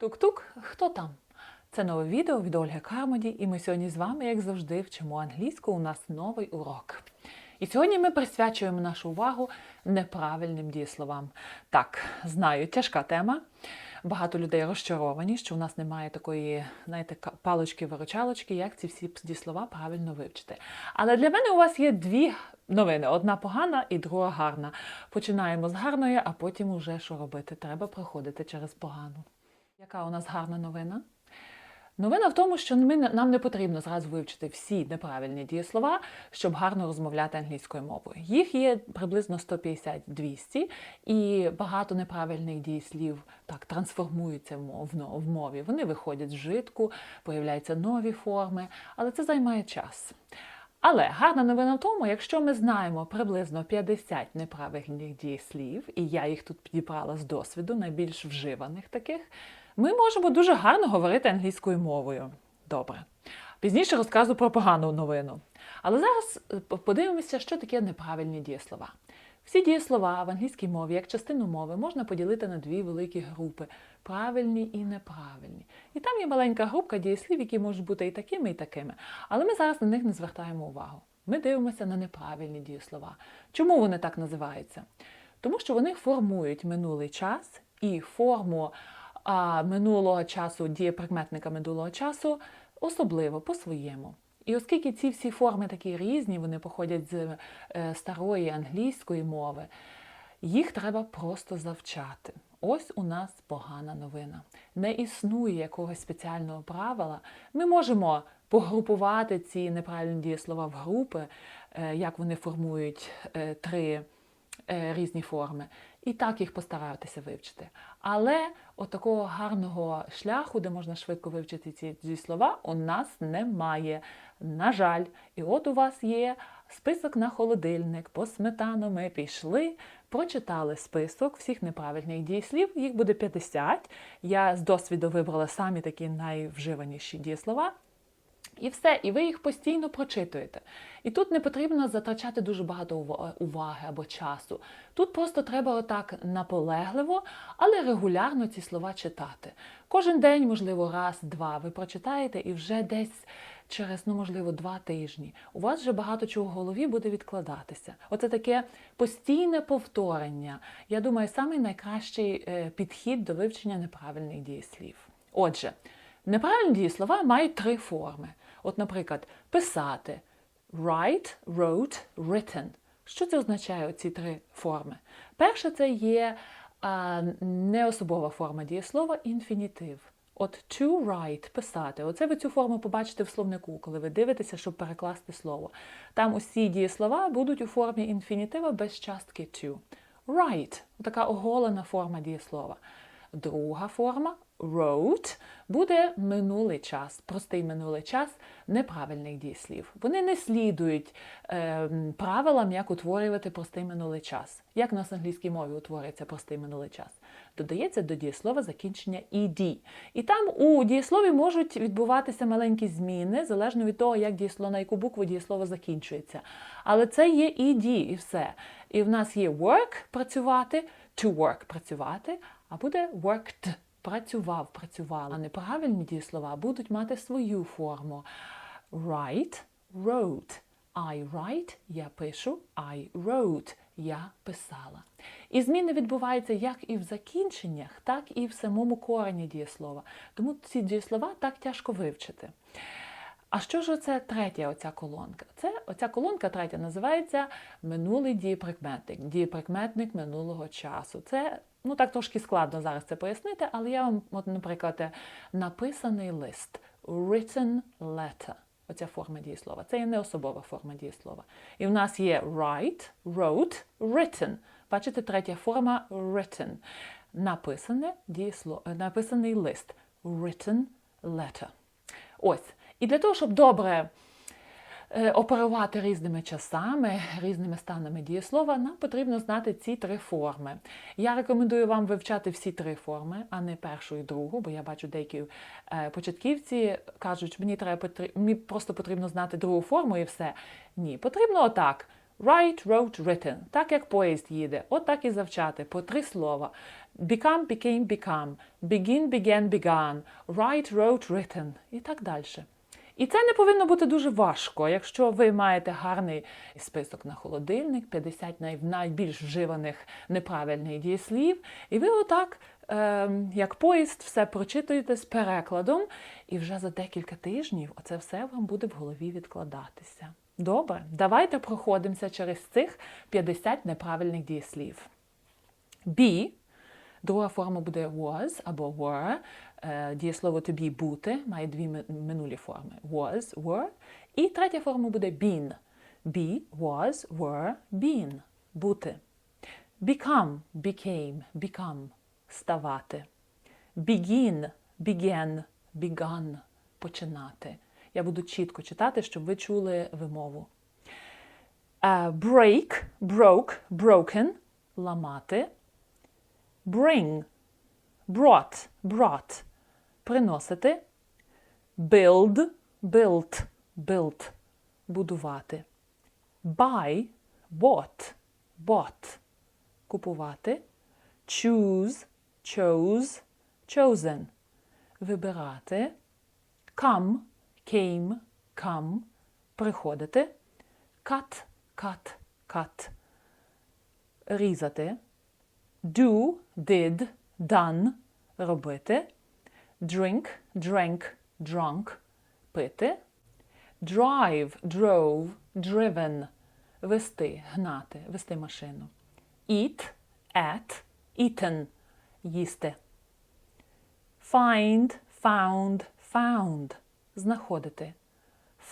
Тук-тук, хто там? Це нове відео від Ольги Кармоді, і ми сьогодні з вами, як завжди, вчимо англійську. У нас новий урок. І сьогодні ми присвячуємо нашу увагу неправильним дієсловам. Так, знаю, тяжка тема. Багато людей розчаровані, що у нас немає такої, знаєте, палочки-виручалочки, як ці всі дієслова правильно вивчити. Але для мене у вас є дві новини: одна погана і друга гарна. Починаємо з гарної, а потім уже що робити? Треба проходити через погану. Яка у нас гарна новина? Новина в тому, що ми, нам не потрібно зразу вивчити всі неправильні дієслова, щоб гарно розмовляти англійською мовою. Їх є приблизно 150-200, і багато неправильних дієслів так трансформуються в мові. Вони виходять з житку, появляються нові форми, але це займає час. Але гарна новина в тому, якщо ми знаємо приблизно 50 неправильних дієслів, і я їх тут підібрала з досвіду, найбільш вживаних таких, ми можемо дуже гарно говорити англійською мовою. Добре. Пізніше розкажу про погану новину. Але зараз е, подивимося, що таке неправильні дієслова. Всі дієслова в англійській мові, як частину мови, можна поділити на дві великі групи правильні і неправильні. І там є маленька групка дієслів, які можуть бути і такими, і такими. Але ми зараз на них не звертаємо увагу. Ми дивимося на неправильні дієслова. Чому вони так називаються? Тому що вони формують минулий час і форму минулого часу, дієприкметника минулого часу, особливо по-своєму. І оскільки ці всі форми такі різні, вони походять з е, старої англійської мови, їх треба просто завчати. Ось у нас погана новина. Не існує якогось спеціального правила. Ми можемо погрупувати ці неправильні дієслова в групи, е, як вони формують е, три різні форми, і так їх постаратися вивчити. Але от гарного шляху, де можна швидко вивчити ці, ці слова, у нас немає. На жаль, і от у вас є список на холодильник. По сметану ми пішли, прочитали список всіх неправильних дієслів. Їх буде 50. Я з досвіду вибрала самі такі найвживаніші дієслова. І все, і ви їх постійно прочитуєте. І тут не потрібно затрачати дуже багато уваги або часу. Тут просто треба отак наполегливо, але регулярно ці слова читати. Кожен день, можливо, раз-два ви прочитаєте і вже десь через, ну, можливо, два тижні у вас вже багато чого в голові буде відкладатися. Оце таке постійне повторення. Я думаю, самий найкращий е, підхід до вивчення неправильних дієслів. Отже, Неправильні дієслова мають три форми. От, наприклад, писати write, wrote, written. Що це означає ці три форми? Перше, це є а, неособова форма дієслова інфінітив. От to write писати. Оце ви цю форму побачите в словнику, коли ви дивитеся, щоб перекласти слово. Там усі дієслова будуть у формі інфінітива без частки to. Write така оголена форма дієслова. Друга форма wrote буде минулий час, простий минулий час неправильних дієслів. Вони не слідують е, правилам, як утворювати простий минулий час. Як у нас в англійській мові утворюється простий минулий час? Додається до дієслова закінчення ed. І там у дієслові можуть відбуватися маленькі зміни, залежно від того, як дієслово, на яку букву дієслово закінчується. Але це є ed і все. І в нас є work працювати, to work працювати, а буде worked працював, працювала. Неправильні дієслова будуть мати свою форму. Write, wrote. I write, я пишу, I wrote, я писала. І зміни відбуваються як і в закінченнях, так і в самому корені дієслова. Тому ці дієслова так тяжко вивчити. А що ж оце третя оця колонка? Це оця колонка третя називається минулий дієприкметник, дієприкметник минулого часу. Це ну так трошки складно зараз це пояснити, але я вам, от, наприклад, написаний лист, written letter. Оця форма дієслова. Це є неособова форма дієслова. І в нас є write, wrote, written. Бачите, третя форма written. Написане дієсло, написаний лист. Written letter. Ось. І для того, щоб добре е, оперувати різними часами, різними станами дієслова, нам потрібно знати ці три форми. Я рекомендую вам вивчати всі три форми, а не першу і другу, бо я бачу деякі е, початківці кажуть, мені треба мені просто потрібно знати другу форму і все. Ні, потрібно отак. Write, wrote, written. Так як поїзд їде. От так і завчати. По три слова. Become, became, become. Begin, began, began. Write, wrote, written. І так далі. І це не повинно бути дуже важко. Якщо ви маєте гарний список на холодильник, 50 най- найбільш вживаних неправильних дієслів, і ви отак, е, як поїзд, все прочитуєте з перекладом, і вже за декілька тижнів оце все вам буде в голові відкладатися. Добре, давайте проходимося через цих 50 неправильних дієслів. Be Друга форма буде was або were. Е, Дієслово to be бути має дві минулі форми: was, were. І третя форма буде been. Be, was, were, been. Бути. Become, became, become. Ставати. Begin, began, begun. Починати. Я буду чітко читати, щоб ви чули вимову. Е, break, broke, broken. Ламати bring, brought, brought, приносити, build, built, built, будувати, buy, bought, bought, купувати, choose, chose, chosen, вибирати, come, came, come, приходити, cut, cut, cut, різати, do, did, done робити, drink, drank, drunk пити, drive, drove, driven вести, гнати, вести машину, eat, at, eaten їсти, find, found, found знаходити,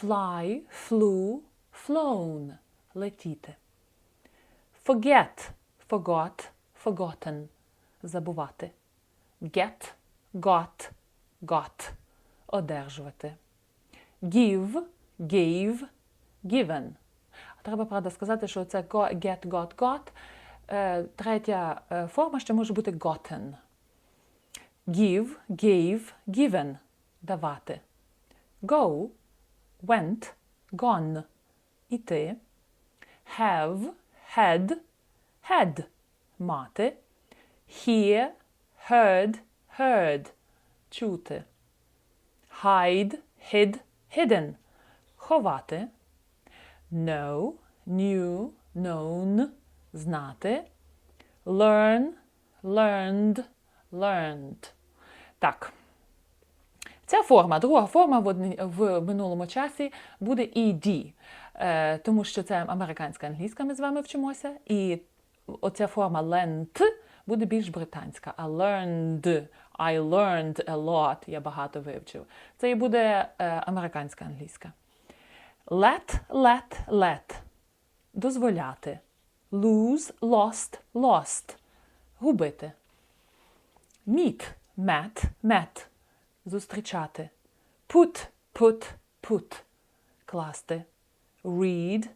fly, flew, flown летіти. Forget, forgot, forgotten забувати. Get, got, got одержувати. Give, gave, given. Треба, правда, сказати, що це go- get, got, got. Е, Третя е, форма ще може бути gotten. Give, gave, given давати. Go, went, gone іти. Have, had, had Мати. Hear, heard, heard чути. Hide, hid, hidden ховати. Know, knew, known знати. Learn, learned, learned. Так. Ця форма, друга форма в, одні- в минулому часі буде ED, е, тому що це американська англійська, ми з вами вчимося, і оця форма learned буде більш британська. А learned, I learned a lot, я багато вивчив. Це і буде е, американська англійська. Let, let, let. Дозволяти. Lose, lost, lost. Губити. Meet, met, met. Зустрічати. Put, put, put. Класти. Read,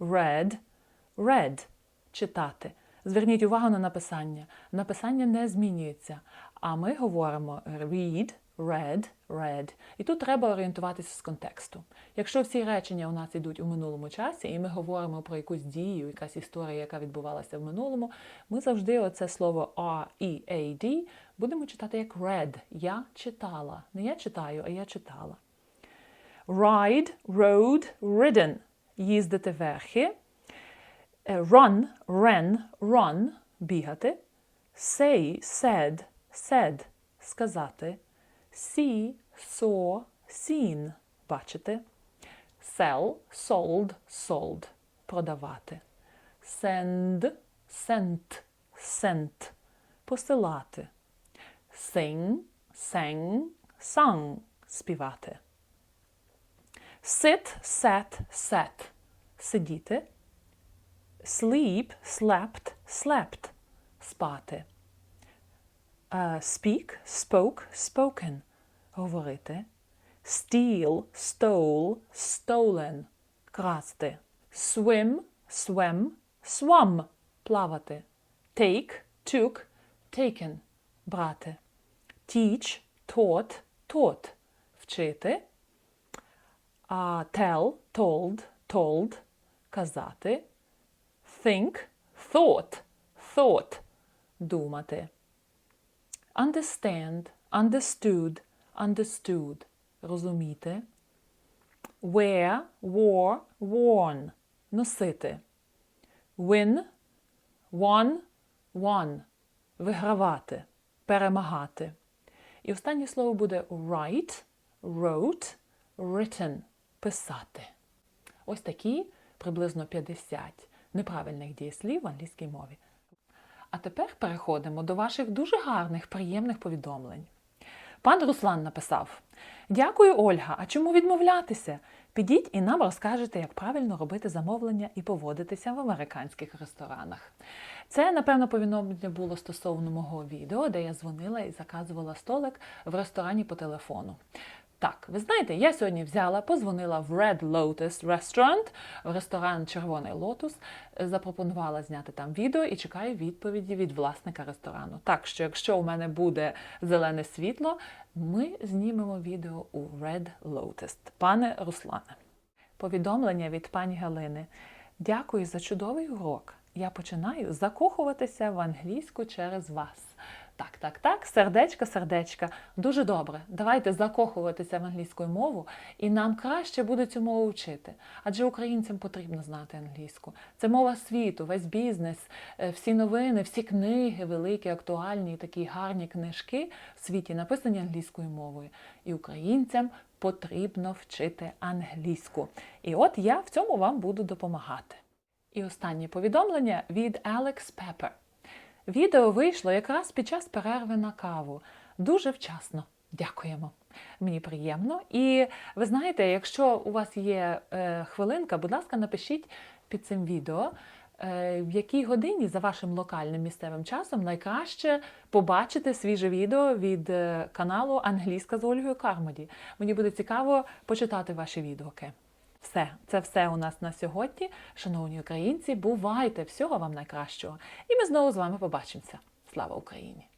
read, read. Читати. Зверніть увагу на написання. Написання не змінюється. А ми говоримо read, read, read. І тут треба орієнтуватися з контексту. Якщо всі речення у нас йдуть у минулому часі, і ми говоримо про якусь дію, якась історія, яка відбувалася в минулому, ми завжди оце слово R, E, A, D будемо читати як read. Я читала. Не я читаю, а я читала. Ride, rode, ridden – їздити верхи. Е, Run, ran, run – бігати. Say, said, said – сказати. See, saw, seen – бачити. Sell, sold, sold – продавати. Send, sent, sent – посилати. Sing, sang, sung – співати. Sit, sat, sat – сидіти. Sleep, slept, slept – спати. Uh, speak, spoke, spoken – говорити. Steal, stole, stolen – красти. Swim, swam, swum – плавати. Take, took, taken – брати. Teach, taught, taught – вчити. А tell, told, told – казати. Think, thought, thought – думати. Understand, understood, understood – розуміти. Wear, wore, worn – носити. Win, won, won – вигравати, перемагати. І останнє слово буде write, wrote, written – писати. Ось такі приблизно 50 неправильних дієслів в англійській мові. А тепер переходимо до ваших дуже гарних, приємних повідомлень. Пан Руслан написав: Дякую, Ольга. А чому відмовлятися? Підіть і нам розкажете, як правильно робити замовлення і поводитися в американських ресторанах. Це, напевно, повідомлення було стосовно мого відео, де я дзвонила і заказувала столик в ресторані по телефону. Так, ви знаєте, я сьогодні взяла, позвонила в Red Lotus Restaurant, в ресторан Червоний Лотус, е, запропонувала зняти там відео і чекаю відповіді від власника ресторану. Так що, якщо у мене буде зелене світло, ми знімемо відео у Red Lotus. Пане Руслане, повідомлення від пані Галини. Дякую за чудовий урок. Я починаю закохуватися в англійську через вас. Так, так, так, сердечка, сердечка. Дуже добре. Давайте закохуватися в англійську мову, і нам краще буде цю мову вчити. Адже українцям потрібно знати англійську. Це мова світу, весь бізнес, е, всі новини, всі книги, великі, актуальні, такі гарні книжки в світі написані англійською мовою. І українцям потрібно вчити англійську. І от я в цьому вам буду допомагати. І останнє повідомлення від Алекс Пеппер. Відео вийшло якраз під час перерви на каву. Дуже вчасно. Дякуємо. Мені приємно. І ви знаєте, якщо у вас є е, хвилинка, будь ласка, напишіть під цим відео, е, в якій годині за вашим локальним місцевим часом найкраще побачити свіже відео від е, каналу Англійська з Ольгою Кармоді. Мені буде цікаво почитати ваші відгуки. Все, це все у нас на сьогодні. Шановні українці, бувайте! Всього вам найкращого! І ми знову з вами побачимося. Слава Україні!